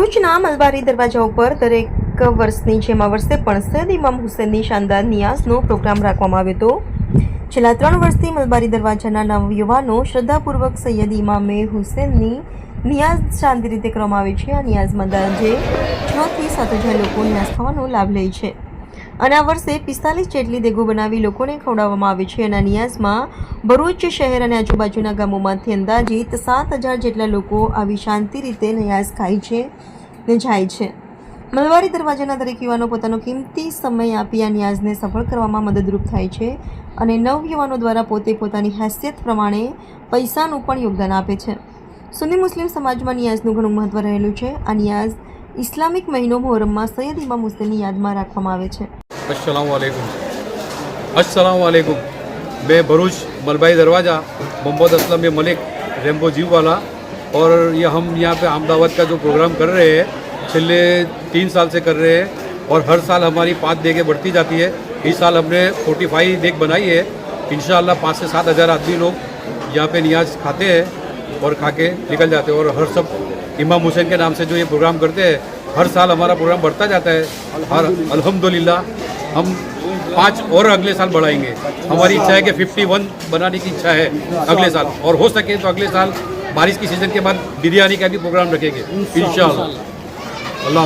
ભરૂચના મલબારી દરવાજા ઉપર દરેક વર્ષની જેમ આ વર્ષે પણ સૈયદ ઇમામ હુસેનની શાનદાર નિયાઝનો પ્રોગ્રામ રાખવામાં આવ્યો હતો. છેલ્લા ત્રણ વર્ષથી મલબારી દરવાજાના નવયુવાનો શ્રદ્ધાપૂર્વક સૈયદ ઇમામે હુસેનની નિયાઝ શાંતિ રીતે કરવામાં આવે છે. આ નિયાઝમાં અંદાજે છથી સાત હજાર લોકો નિયાઝ થવાનો લાભ લે છે. અને આ વર્ષે પિસ્તાલીસ જેટલી દેગો બનાવી લોકોને ખવડાવવામાં આવે છે અને નિયાઝમાં ભરૂચ શહેર અને આજુબાજુના ગામોમાંથી અંદાજિત સાત હજાર જેટલા લોકો આવી શાંતિ રીતે નિયાઝ ખાય છે ને જાય છે. મલવારી દરવાજાના દરેક યુવાનો પોતાનો કિંમતી સમય આપી આ નિયાઝને સફળ કરવામાં મદદરૂપ થાય છે અને નવ યુવાનો દ્વારા પોતે પોતાની હેસિયત પ્રમાણે પૈસાનું પણ યોગદાન આપે છે. સુન્ની મુસ્લિમ સમાજમાં નિયાઝનું ઘણું મહત્ત્વ રહેલું છે. આ નિયાઝ ઇસ્લામિક મહિનો મોહરમમાં સૈયદ ઇમામ હુસેનની યાદમાં રાખવામાં આવે છે. असलकुम असलकुम मैं भरूच मलबाई दरवाज़ा, मोहम्मद असलम मलिक रेम्बो जीव वाला। और ये हम यहाँ पे अहमदाबाद का जो प्रोग्राम कर रहे हैं, पिछले तीन साल से कर रहे हैं, और हर साल हमारी पाँच देगे बढ़ती जाती है। इस साल हमने फोर्टी फाइव देग बनाई है। इन पाँच से सात हज़ार आदमी लोग यहाँ पे नियाज खाते हैं और खा के निकल जाते हैं। और हर सब इमाम हुसैन के नाम से जो ये प्रोग्राम करते हैं, हर साल हमारा प्रोग्राम बढ़ता जाता है। और अल्हम्दुलिल्लाह हम पाँच और अगले साल बढ़ाएँगे। हमारी इच्छा है कि 51 बनाने की इच्छा है अगले साल। और हो सके तो अगले साल बारिश की सीज़न के बाद बिरयानी का भी प्रोग्राम रखेंगे इंशाल्लाह।